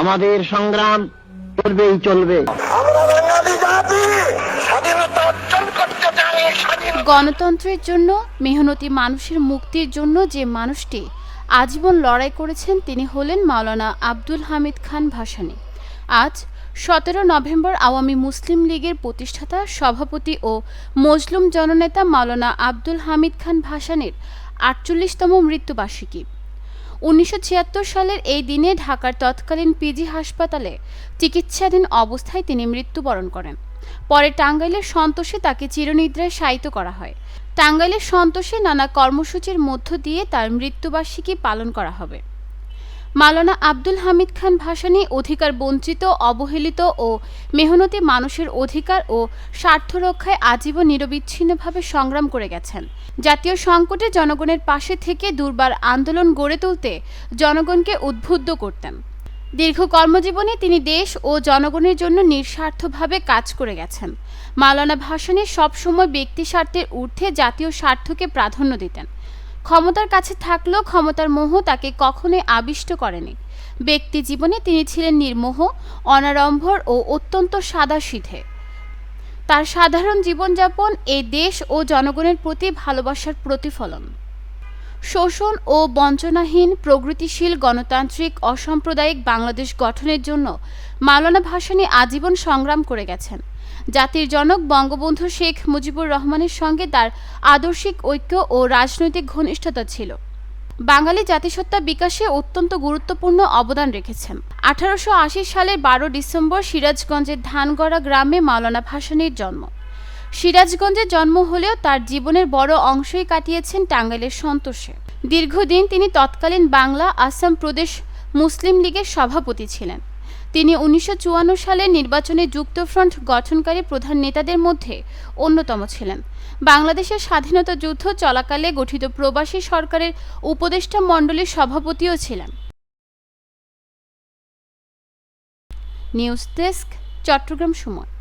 আমাদের সংগ্রাম চলবেই চলবে। আমরা বাঙালি জাতি স্বাধীনতা অর্জন করতে জানি স্বাধীন গণতন্ত্রের জন্য মেহনতি মানুষের মুক্তির জন্য যে মানুষটি আজীবন লড়াই করেছেন তিনি হলেন মাওলানা আব্দুল হামিদ খান ভাসানী। আজ সতেরো নভেম্বর আওয়ামী মুসলিম লীগের প্রতিষ্ঠাতা সভাপতি ও মজলুম জননেতা মাওলানা আব্দুল হামিদ খান ভাসানীর আটচল্লিশতম মৃত্যুবার্ষিকী। উনিশশো ছিয়াত্তর সালের এই দিনে ঢাকার তৎকালীন পিজি হাসপাতালে চিকিৎসাধীন অবস্থায় তিনি মৃত্যুবরণ করেন। পরে টাঙ্গাইলের সন্তোষে তাকে চিরনিদ্রায় শায়িত করা হয়। টাঙ্গাইলের সন্তোষে নানা কর্মসূচির মধ্য দিয়ে তার মৃত্যুবার্ষিকী পালন করা হবে। মাওলানা আব্দুল হামিদ খান ভাসানী অধিকার বঞ্চিত, অবহেলিত ও মেহনতি মানুষের অধিকার ও স্বার্থ রক্ষায় আজীবন নিরবিচ্ছিন্নভাবে সংগ্রাম করে গেছেন। জাতীয় সংকটে জনগণের পাশে থেকে দুর্বার আন্দোলন গড়ে তুলতে জনগণকে উদ্বুদ্ধ করতেন। দীর্ঘ কর্মজীবনে তিনি দেশ ও জনগণের জন্য নিঃস্বার্থভাবে কাজ করে গেছেন। মাওলানা ভাসানী সবসময় ব্যক্তি স্বার্থের ঊর্ধ্বে জাতীয় স্বার্থকে প্রাধান্য দিতেন। ক্ষমতার কাছে থাকলেও ক্ষমতার মোহ তাকে কখনোই আবিষ্ট করেনি। ব্যক্তি জীবনে তিনি ছিলেন নির্মোহ অনারম্ভর ও অত্যন্ত সাদাসিধে। তার সাধারণ জীবনযাপন এই দেশ ও জনগণের প্রতি ভালোবাসার প্রতিফলন। শোষণ ও বঞ্চনাহীন প্রগতিশীল গণতান্ত্রিক অসাম্প্রদায়িক বাংলাদেশ গঠনের জন্য মাওলানা ভাসানী আজীবন সংগ্রাম করে গেছেন। জাতির জনক বঙ্গবন্ধু শেখ মুজিবুর রহমানের সঙ্গে তার আদর্শিক ঐক্য ও রাজনৈতিক ঘনিষ্ঠতা ছিল। বাঙালি জাতিসত্তা বিকাশে অত্যন্ত গুরুত্বপূর্ণ অবদান রেখেছেন। আঠারোশো আশি সালের বারো ডিসেম্বর সিরাজগঞ্জের ধানগড়া গ্রামে মাওলানা ভাসানীর জন্ম। সিরাজগঞ্জে জন্ম হলেও তার জীবনের বড় অংশই কাটিয়েছেন টাঙ্গাইলের সন্তোষে। দীর্ঘদিন তিনি তৎকালীন বাংলা, আসাম প্রদেশ মুসলিম লীগের সভাপতি ছিলেন। তিনি উনিশশো সালের নির্বাচনে যুক্তফ্রন্ট গঠনকারী প্রধান নেতাদের মধ্যে অন্যতম ছিলেন। বাংলাদেশের স্বাধীনতা যুদ্ধ চলাকালে গঠিত প্রবাসী সরকারের উপদেষ্টা মণ্ডলীর সভাপতিও ছিলেন। নিউজ ডেস্ক, চট্টগ্রাম সময়